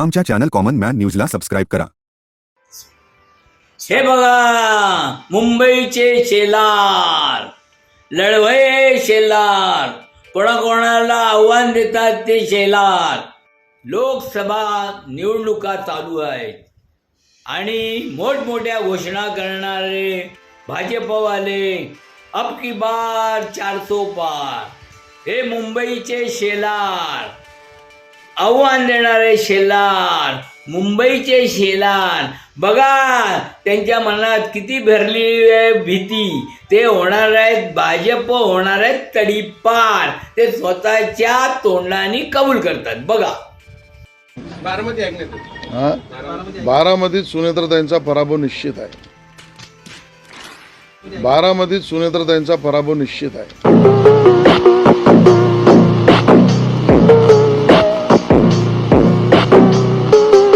आमच्या channel common man न्यूजला subscribe करा. हे बघा मुंबईचे शेलार लढवय शेलार कोणाकोणाला आव्हान देतात ते शेलार. लोकसभा निवडणुका चालू आहेत. आणि मोठमोठ्या घोषणा करणारे भाजपवाले अब की बार चारसो पार. हे मुंबईचे शेलार आव्हान देणारे शेलार मुंबईचे शेलार. बघा त्यांच्या मनात किती भरली आहे भीती. ते होणार आहेत भाजप होणार आहेत तडीपार. ते स्वतःच्या तोंडाने कबूल करतात. बघा. बारामती हा? बारामतीत सुनेत्रताईंचा पराभव निश्चित आहे. बारामतीत सुनेत्रताईंचा पराभव निश्चित आहे.